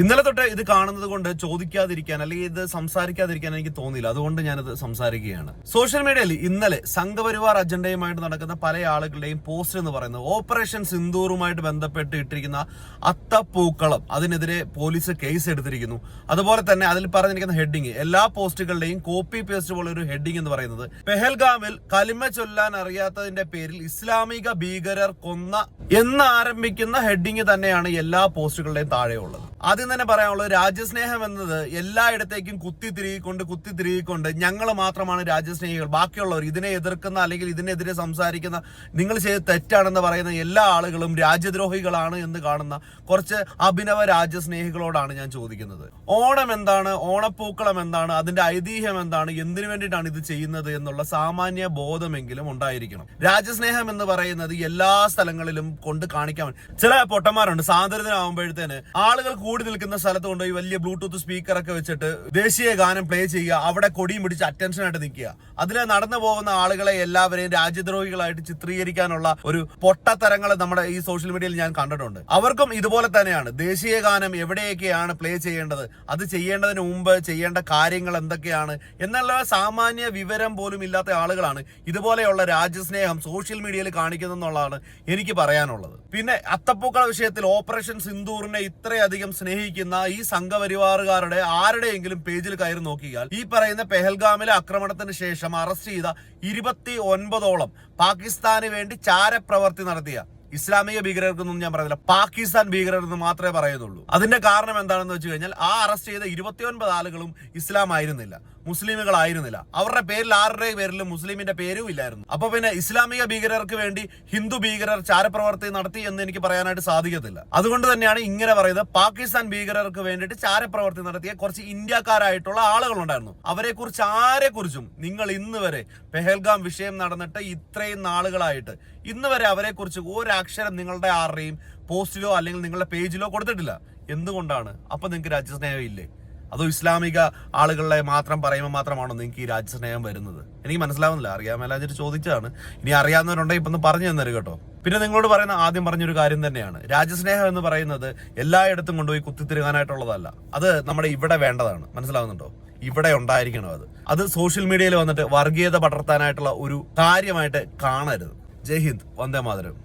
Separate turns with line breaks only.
ഇന്നലെ തൊട്ട് ഇത് കാണുന്നത് കൊണ്ട് ചോദിക്കാതിരിക്കാൻ അല്ലെങ്കിൽ ഇത് സംസാരിക്കാതിരിക്കാൻ എനിക്ക് തോന്നിയില്ല. അതുകൊണ്ട് ഞാനത് സംസാരിക്കുകയാണ്. സോഷ്യൽ മീഡിയയിൽ ഇന്നലെ സംഘപരിവാർ അജണ്ടയുമായിട്ട് നടക്കുന്ന പല ആളുകളുടെയും പോസ്റ്റ് എന്ന് പറയുന്നത് ഓപ്പറേഷൻ സിന്ദൂറുമായിട്ട് ബന്ധപ്പെട്ട് ഇട്ടിരിക്കുന്ന അത്തപ്പൂക്കളം അതിനെതിരെ പോലീസ് കേസ് എടുത്തിരിക്കുന്നു. അതുപോലെ തന്നെ അതിൽ പറഞ്ഞിരിക്കുന്ന ഹെഡിങ് എല്ലാ പോസ്റ്റുകളുടെയും കോപ്പി പേസ്റ്റ് പോലെ ഒരു ഹെഡിങ് എന്ന് പറയുന്നത് പെഹൽഗാമിൽ കലിമ ചൊല്ലാൻ അറിയാത്തതിന്റെ പേരിൽ ഇസ്ലാമിക ഭീകരർ കൊന്ന എന്നാരംഭിക്കുന്ന ഹെഡിങ് തന്നെയാണ് എല്ലാ പോസ്റ്റുകളുടെയും താഴെയുള്ളത്. ആദ്യം തന്നെ പറയാനുള്ളത് രാജ്യസ്നേഹം എന്നത് എല്ലായിടത്തേക്കും കുത്തി തിരികൊണ്ട് കുത്തി തിരികൊണ്ട് ഞങ്ങൾ മാത്രമാണ് രാജ്യസ്നേഹികൾ. ബാക്കിയുള്ളവർ ഇതിനെ എതിർക്കുന്ന അല്ലെങ്കിൽ ഇതിനെതിരെ സംസാരിക്കുന്ന നിങ്ങൾ ചെയ്ത് തെറ്റാണെന്ന് പറയുന്ന എല്ലാ ആളുകളും രാജ്യദ്രോഹികളാണ് എന്ന് കാണുന്ന കുറച്ച് അഭിനവ രാജ്യസ്നേഹികളോടാണ് ഞാൻ ചോദിക്കുന്നത്. ഓണം എന്താണ്? ഓണപ്പൂക്കളം എന്താണ്? അതിന്റെ ഐതിഹ്യം എന്താണ്? എന്തിനു വേണ്ടിയിട്ടാണ് ഇത് ചെയ്യുന്നത് എന്നുള്ള സാമാന്യ ബോധമെങ്കിലും ഉണ്ടായിരിക്കണം. രാജ്യസ്നേഹം എന്ന് പറയുന്നത് എല്ലാ സ്ഥലങ്ങളിലും കൊണ്ട് കാണിക്കാൻ ചില പൊട്ടന്മാരുണ്ട്. സ്വാതന്ത്ര്യമാകുമ്പോഴത്തേന് ആളുകൾ കൂടി നിൽക്കുന്ന സ്ഥലത്ത് കൊണ്ടുപോയി വലിയ ബ്ലൂടൂത്ത് സ്പീക്കറൊക്കെ വെച്ചിട്ട് ദേശീയ ഗാനം പ്ലേ ചെയ്യുക അവിടെ കൊടിയും പിടിച്ച് അറ്റൻഷൻ ആയിട്ട് നിൽക്കുക. അതിൽ നടന്നു പോകുന്ന ആളുകളെ എല്ലാവരെയും രാജ്യദ്രോഹികളായിട്ട് ചിത്രീകരിക്കാനുള്ള ഒരു പൊട്ടത്തരങ്ങൾ നമ്മുടെ ഈ സോഷ്യൽ മീഡിയയിൽ ഞാൻ കണ്ടിട്ടുണ്ട്. അവർക്കും ഇതുപോലെ തന്നെയാണ്. ദേശീയ ഗാനം എവിടെയൊക്കെയാണ് പ്ലേ ചെയ്യേണ്ടത്? അത് ചെയ്യേണ്ടതിന് മുമ്പ് ചെയ്യേണ്ട കാര്യങ്ങൾ എന്തൊക്കെയാണ്? എന്നുള്ള സാമാന്യ വിവരം പോലും ഇല്ലാത്ത ആളുകളാണ് ഇതുപോലെയുള്ള രാജ്യസ്നേഹം സോഷ്യൽ മീഡിയയിൽ കാണിക്കുന്നതെന്നുള്ളതാണ് എനിക്ക് പറയാനുള്ളത്. പിന്നെ അത്തപ്പൂക്കള വിഷയത്തിൽ ഓപ്പറേഷൻ സിന്ദൂറിനെ ഇത്രയധികം സ്നേഹിക്കുന്ന ഈ സംഘപരിവാറുകാരുടെ ആരുടെയെങ്കിലും പേജിൽ കയറി നോക്കിയാൽ ഈ പറയുന്ന പെഹൽഗാമിലെ ആക്രമണത്തിന് ശേഷം അറസ്റ്റ് ചെയ്ത ഇരുപത്തി ഒൻപതോളം പാകിസ്ഥാന് വേണ്ടി ചാരപ്രവർത്തി നടത്തിയ ഇസ്ലാമിക ഭീകരർക്കൊന്നും ഞാൻ പറയുന്നില്ല. പാകിസ്ഥാൻ ഭീകരർ എന്ന് മാത്രമേ പറയുന്നുള്ളൂ. അതിന്റെ കാരണം എന്താണെന്ന് വെച്ച് കഴിഞ്ഞാൽ ആ അറസ്റ്റ് ചെയ്ത ഇരുപത്തിയൊൻപത് ആളുകളും ഇസ്ലാം ആയിരുന്നില്ല. മുസ്ലിമുകളായിരുന്നില്ല അവരുടെ പേരിൽ ആരുടെ പേരിലും മുസ്ലിമിന്റെ പേരും ഇല്ലായിരുന്നു. അപ്പൊ പിന്നെ ഇസ്ലാമിക ഭീകരർക്ക് വേണ്ടി ഹിന്ദു ഭീകരർ ചാരപ്രവർത്തി നടത്തി എന്ന് എനിക്ക് പറയാനായിട്ട് സാധിക്കത്തില്ല. അതുകൊണ്ട് തന്നെയാണ് ഇങ്ങനെ പറയുന്നത്. പാകിസ്ഥാൻ ഭീകരർക്ക് വേണ്ടിയിട്ട് ചാരപ്രവർത്തി നടത്തിയ കുറച്ച് ഇന്ത്യക്കാരായിട്ടുള്ള ആളുകളുണ്ടായിരുന്നു. അവരെ കുറിച്ച് ആരെ കുറിച്ചും നിങ്ങൾ ഇന്ന് വരെ പെഹൽഗാം വിഷയം നടന്നിട്ട് ഇത്രയും നാളുകളായിട്ട് ഇന്ന് വരെ അവരെ കുറിച്ച് ഒരക്ഷരം നിങ്ങളുടെ ആരുടെയും പോസ്റ്റിലോ അല്ലെങ്കിൽ നിങ്ങളുടെ പേജിലോ കൊടുത്തിട്ടില്ല. എന്തുകൊണ്ടാണ്? അപ്പൊ നിങ്ങൾക്ക് രാജ്യസ്നേഹം ഇല്ലേ? അതോ ഇസ്ലാമിക ആളുകളെ മാത്രം പറയുമ്പോൾ മാത്രമാണോ നിങ്ങൾക്ക് ഈ രാജ്യസ്നേഹം വരുന്നത്? എനിക്ക് മനസ്സിലാവുന്നില്ല. മേലാഞ്ഞിട്ട് ചോദിച്ചതാണ്. ഇനി അറിയാവുന്നവരുണ്ടെങ്കിൽ ഇപ്പൊ പറഞ്ഞു തന്നേര് കേട്ടോ. പിന്നെ നിങ്ങളോട് പറയുന്ന ആദ്യം പറഞ്ഞൊരു കാര്യം തന്നെയാണ്. രാജ്യസ്നേഹം എന്ന് പറയുന്നത് എല്ലായിടത്തും കൊണ്ടുപോയി കുത്തിത്തിരുകാനായിട്ടുള്ളതല്ല അത് നമ്മുടെ ഇവിടെ വേണ്ടതാണ്. മനസ്സിലാവുന്നുണ്ടോ? ഇവിടെ ഉണ്ടായിരിക്കണം അത്. അത് സോഷ്യൽ മീഡിയയിൽ വന്നിട്ട് വർഗീയത പടർത്താനായിട്ടുള്ള ഒരു കാര്യമായിട്ട് കാണരുത്. ജയ് ഹിന്ദ്. വന്ദേ മാതരം.